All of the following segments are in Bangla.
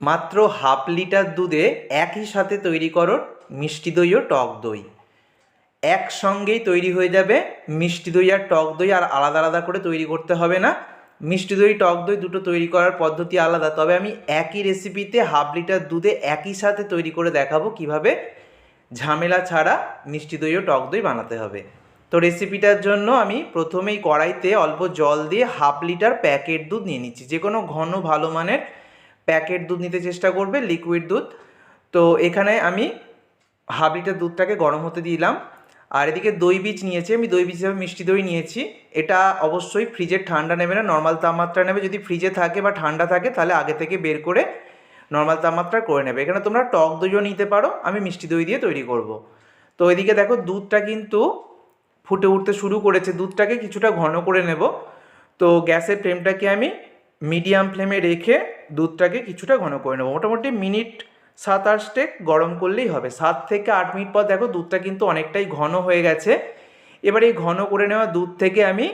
মাত্র হাফ লিটার দুধে একই সাথে তৈরি করো মিষ্টি দই ও টক দই। একসঙ্গেই তৈরি হয়ে যাবে মিষ্টি দই আর টক দই আর আলাদা আলাদা করে তৈরি করতে হবে না। মিষ্টি দই, টক দই দুটো তৈরি করার পদ্ধতি আলাদা। তবে আমি একই রেসিপিতে হাফ লিটার দুধে একই সাথে তৈরি করে দেখাবো কীভাবে ঝামেলা ছাড়া মিষ্টি দই ও টক দই বানাতে হবে। তো রেসিপিটার জন্য আমি প্রথমেই কড়াইতে অল্প জল দিয়ে হাফ লিটার প্যাকেট দুধ নিয়ে নিচ্ছি। যে কোনো ঘন ভালো মানের প্যাকেট দুধ নিতে চেষ্টা করবে লিকুইড দুধ। তো এখানে আমি হাফ লিটার দুধটাকে গরম হতে দিলাম। আর এদিকে দই বীজ নিয়েছি আমি, দই বীজ হিসাবে মিষ্টি দই নিয়েছি। এটা অবশ্যই ফ্রিজের ঠান্ডা নেবে না নর্মাল তাপমাত্রা নেবে। যদি ফ্রিজে থাকে বা ঠান্ডা থাকে, তাহলে আগে থেকে বের করে নর্মাল তাপমাত্রা করে নেবে। এখানে তোমরা টক দইও নিতে পারো, আমি মিষ্টি দই দিয়ে তৈরি করব। তো এদিকে দেখো দুধটা কিন্তু ফুটে উঠতে শুরু করেছে। দুধটাকে কিছুটা ঘন করে নেব। তো গ্যাসের ফ্লেমটাকে আমি মিডিয়াম ফ্লেমে রেখে দুধটাকে কিছুটা ঘন করে নেব। মোটামুটি মিনিট সাত আটটে গরম করলেই হবে। সাত থেকে আট মিনিট পর দেখো দুধটা কিন্তু অনেকটাই ঘন হয়ে গেছে। এবার এই ঘন করে নেওয়া দুধ থেকে আমি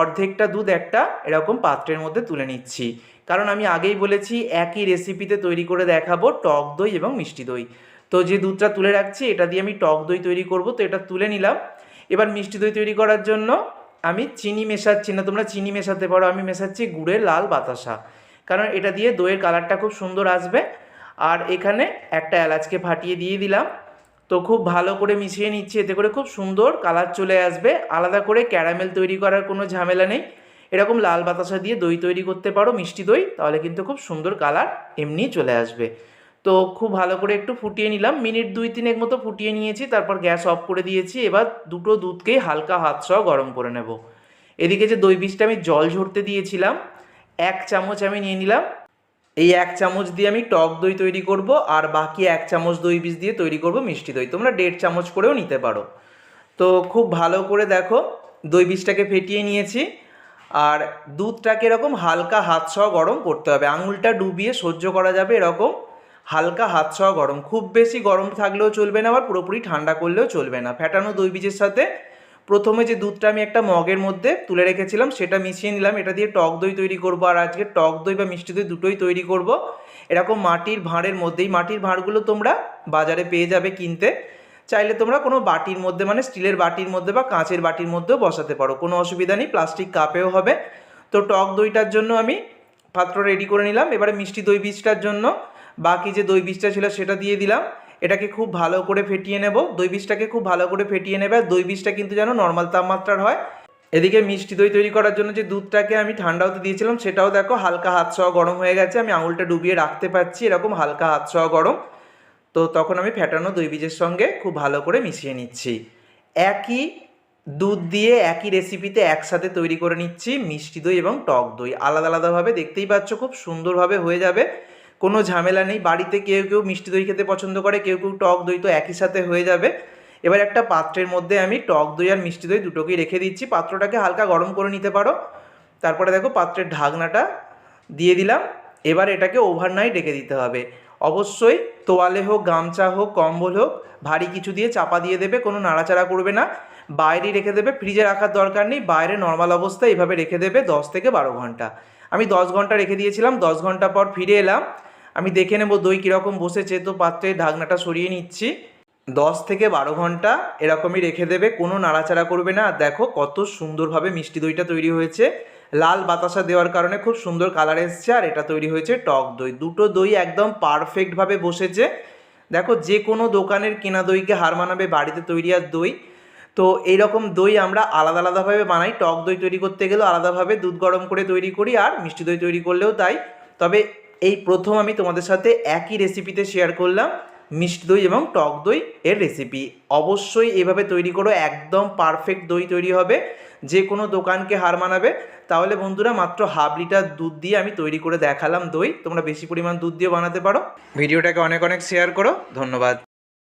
অর্ধেকটা দুধ একটা এরকম পাত্রের মধ্যে তুলে নিচ্ছি। কারণ আমি আগেই বলেছি, একই রেসিপিতে তৈরি করে দেখাবো টক দই এবং মিষ্টি দই। তো যে দুধটা তুলে রাখছি, এটা দিয়ে আমি টক দই তৈরি করব, তো এটা তুলে নিলাম। এবার মিষ্টি দই তৈরি করার জন্য আমি চিনি মেশাচ্ছি না, তোমরা চিনি মেশাতে পারো, আমি মেশাচ্ছি গুড়ের লাল বাতাসা। কারণ এটা দিয়ে দইয়ের কালারটা খুব সুন্দর আসবে। আর এখানে একটা এলাচকে ফাটিয়ে দিয়ে দিলাম। তো খুব ভালো করে মিশিয়ে নিচ্ছি, এতে করে খুব সুন্দর কালার চলে আসবে। আলাদা করে ক্যারামেল তৈরি করার কোনো ঝামেলা নেই। এরকম লাল বাতাসা দিয়ে দই তৈরি করতে পারো মিষ্টি দই, তাহলে কিন্তু খুব সুন্দর কালার এমনি চলে আসবে। তো খুব ভালো করে একটু ফুটিয়ে নিলাম। মিনিট দুই তিনেক মতো ফুটিয়ে নিয়েছি, তারপর গ্যাস অফ করে দিয়েছি। এবার দুটো দুধকেই হালকা হাত সহ গরম করে নেব। এদিকে যে দই বীজটা আমি জল ঝরতে দিয়েছিলাম, এক চামচ আমি নিয়ে নিলাম। এই এক চামচ দিয়ে আমি টক দই তৈরি করব আর বাকি এক চামচ দই বীজ দিয়ে তৈরি করব মিষ্টি দই। তোমরা দেড় চামচ করেও নিতে পারো। তো খুব ভালো করে দেখো, দই বীজটাকে ফেটিয়ে নিয়েছি। আর দুধটাকে এরকম হালকা হাত সহ গরম করতে হবে। আঙুলটা ডুবিয়ে সহ্য করা যাবে এরকম। হালকা হাত সহ গরম। খুব বেশি গরম থাকলেও চলবে না, আবার পুরোপুরি ঠান্ডা করলেও চলবে না। ফ্যাটানো দই বীজের সাথে প্রথমে যে দুধটা আমি একটা মগের মধ্যে তুলে রেখেছিলাম, সেটা মিশিয়ে নিলাম। এটা দিয়ে টক দই তৈরি করব, আর আজকে টক দই বা মিষ্টি দই দুটোই তৈরি করব। এরকম মাটির ভাঁড়ের মধ্যেই, মাটির ভাঁড়গুলো তোমরা বাজারে পেয়ে যাবে কিনতে। চাইলে তোমরা কোনো বাটির মধ্যে মানে স্টিলের বাটির মধ্যে বা কাঁচের বাটির মধ্যেও বসাতে পারো। কোনো অসুবিধা নেই, প্লাস্টিক কাপেও হবে। তো টক দইটার জন্য আমি পাত্র রেডি করে নিলাম। এবারে মিষ্টি দই বীজটার জন্য বাকি যে দই বীজটা ছিল সেটা দিয়ে দিলাম। এটাকে খুব ভালো করে ফেটিয়ে নেব। দই বীজটাকে খুব ভালো করে ফেটিয়ে নেবে। দই বীজটা কিন্তু যেন নর্মাল তাপমাত্রার হয়। এদিকে মিষ্টি দই তৈরি করার জন্য যে দুধটাকে আমি ঠান্ডা হতে দিয়েছিলাম, সেটাও দেখো হালকা হাত সহ গরম হয়ে গেছে। আমি আঙুলটা ডুবিয়ে রাখতে পারছি এরকম হালকা হাত সহ গরম। তো তখন আমি ফ্যাটানো দই বীজের সঙ্গে খুব ভালো করে মিশিয়ে নিচ্ছি। একই দুধ দিয়ে একই রেসিপিতে একসাথে তৈরি করে নিচ্ছি মিষ্টি দই এবং টক দই। আলাদা আলাদাভাবে দেখতেই পাচ্ছ, খুব সুন্দরভাবে হয়ে যাবে। কোনো ঝামেলা নেই। বাড়িতে কেউ কেউ মিষ্টি দই খেতে পছন্দ করে, কেউ কেউ টক দই তো একই সাথে হয়ে যাবে। এবার একটা পাত্রের মধ্যে আমি টক দই আর মিষ্টি দই দুটোকেই রেখে দিচ্ছি। পাত্রটাকে হালকা গরম করে নিতে পারো। তারপরে দেখো পাত্রের ঢাকনাটা দিয়ে দিলাম। এবার এটাকে ওভারনাইট রেখে দিতে হবে। অবশ্যই তোয়ালে হোক, গামছা হোক, কম্বল হোক, ভারী কিছু দিয়ে চাপা দিয়ে দেবে, কোনো নাড়াচাড়া করবে না। বাইরে রেখে দেবে, ফ্রিজে রাখার দরকার নেই। বাইরে নর্মাল অবস্থায় এভাবে রেখে দেবে দশ থেকে বারো ঘণ্টা। আমি দশ ঘণ্টা রেখে দিয়েছিলাম। দশ ঘণ্টা পর ফিরে এলাম। আমি দেখে নেব দই কীরকম বসেছে। তো পাত্রে ঢাকনাটা সরিয়ে নিচ্ছি। দশ থেকে বারো ঘণ্টা এরকমই রেখে দেবে, কোনো নাড়াচাড়া করবে না। দেখো কত সুন্দরভাবে মিষ্টি দইটা তৈরি হয়েছে। লাল বাতাসা দেওয়ার কারণে খুব সুন্দর কালার এসছে আর এটা তৈরি হয়েছে টক দই। দুটো দই একদম পারফেক্টভাবে বসেছে। দেখো যে কোনো দোকানের কেনা দইকে হার মানাবে বাড়িতে তৈরি আর দই। তো এইরকম দই আমরা আলাদা আলাদাভাবে বানাই। টক দই তৈরি করতে গেলেও আলাদাভাবে দুধ গরম করে তৈরি করি আর মিষ্টি দই তৈরি করলেও তাই। তবে এই প্রথম আমি তোমাদের সাথে একই রেসিপিতে শেয়ার করলাম, মিষ্টি দই এবং টক দই এর রেসিপি অবশ্যই এভাবে তৈরি করো, একদম পারফেক্ট দই তৈরি হবে। যে কোনো দোকানকে হার মানাবে। তাহলে বন্ধুরা, মাত্র হাফ লিটার দুধ দিয়ে আমি তৈরি করে দেখালাম দই। তোমরা বেশি পরিমাণ দুধ দিয়ে বানাতে পারো। ভিডিওটাকে অনেক অনেক শেয়ার করো। ধন্যবাদ।